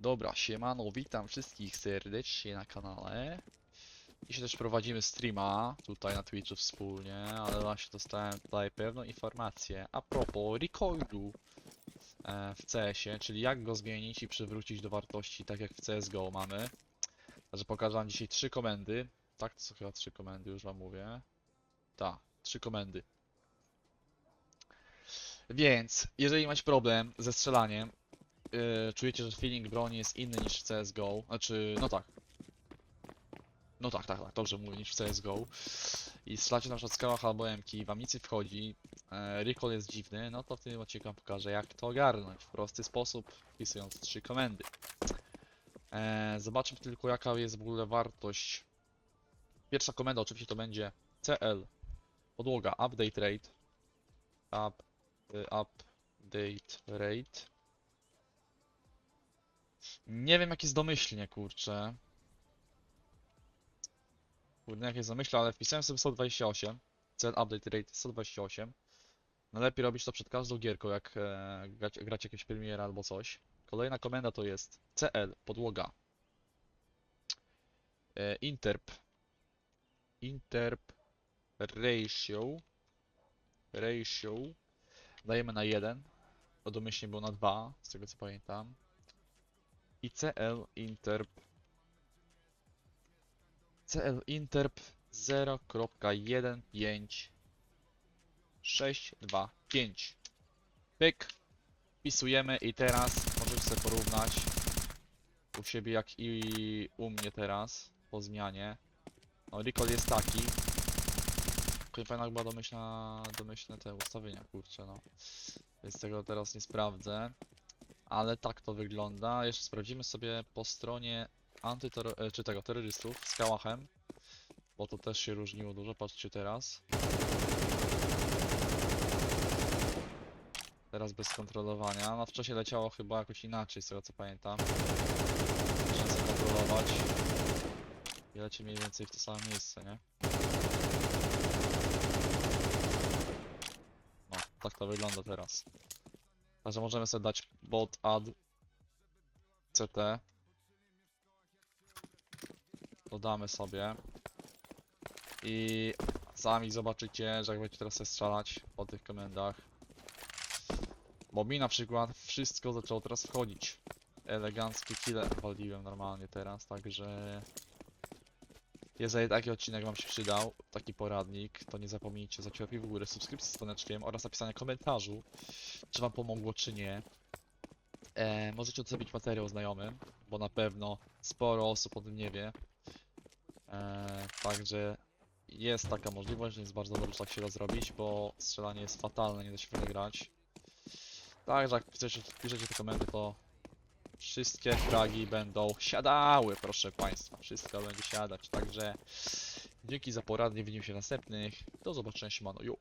Dobra, siemano, witam wszystkich serdecznie na kanale. Dzisiaj też prowadzimy streama tutaj na Twitchu wspólnie, ale właśnie dostałem tutaj pewną informację a propos recoilu e, w CS-ie, czyli jak go zmienić i przywrócić do wartości tak jak w CSGO mamy. Także pokażę wam dzisiaj trzy komendy. Tak, to są chyba trzy komendy, już wam mówię. Tak, trzy komendy. Więc, jeżeli macie problem ze strzelaniem, yy, czujecie, że feeling broni jest inny niż w CSGO, znaczy, no tak. No tak, tak, tak, dobrze mówię, niż w CSGO. I strzelacie na przykład w skałach albo emki, wam nic nie wchodzi, e, recall jest dziwny, no to w tym odcinku wam pokażę jak to ogarnąć w prosty sposób, wpisując trzy komendy. E, zobaczmy tylko jaka jest w ogóle wartość. Pierwsza komenda oczywiście to będzie CL, podłoga, update rate, up, y, update rate. Nie wiem jak jest domyślnie, kurczę. Kurde, jak jest domyślnie, ale wpisałem sobie 128. Cel update rate 128. Najlepiej robić to przed każdą gierką, jak e, grać, grać jakieś premiera albo coś. Kolejna komenda to jest CL, podłoga. E, interp. Interp ratio. Ratio. Dajemy na 1. Bo domyślnie było na 2, z tego co pamiętam. I CL interp. CL interp 0.15625. Pyk. Wpisujemy i teraz możecie sobie porównać u siebie jak i u mnie teraz po zmianie. No recall jest taki. Fajna chyba domyślna, domyślne te ustawienia, kurczę no. Więc tego teraz nie sprawdzę. Ale tak to wygląda. Jeszcze sprawdzimy sobie po stronie antyterror... e, czy tego, terrorystów z Kałachem. Bo to też się różniło dużo, patrzcie teraz. Teraz bez kontrolowania. No wcześniej leciało chyba jakoś inaczej, z tego co pamiętam. Sobie kontrolować. I leci mniej więcej w to samo miejsce, nie? No, tak to wygląda teraz. Także możemy sobie dać bot add CT. Dodamy sobie. I sami zobaczycie, że jak będziecie teraz strzelać po tych komendach. Bo mi na przykład wszystko zaczęło teraz wchodzić. Eleganckie kile waliłem normalnie teraz, także... Jeżeli taki odcinek wam się przydał, taki poradnik, to nie zapomnijcie łapki w górę, subskrypcji z dzwoneczkiem oraz napisania komentarzu, czy wam pomogło, czy nie. E, możecie odstawić materiał znajomym, bo na pewno sporo osób o tym nie wie. E, także jest taka możliwość, więc bardzo dobrze tak się da zrobić, bo strzelanie jest fatalne, nie da się w grać. Także jak piszecie, piszecie te komenty, to wszystkie fragi będą siadały, proszę Państwa. Wszystko będzie siadać, także dzięki za poradnie, widzimy się w następnych. Do zobaczenia, siemano, jo.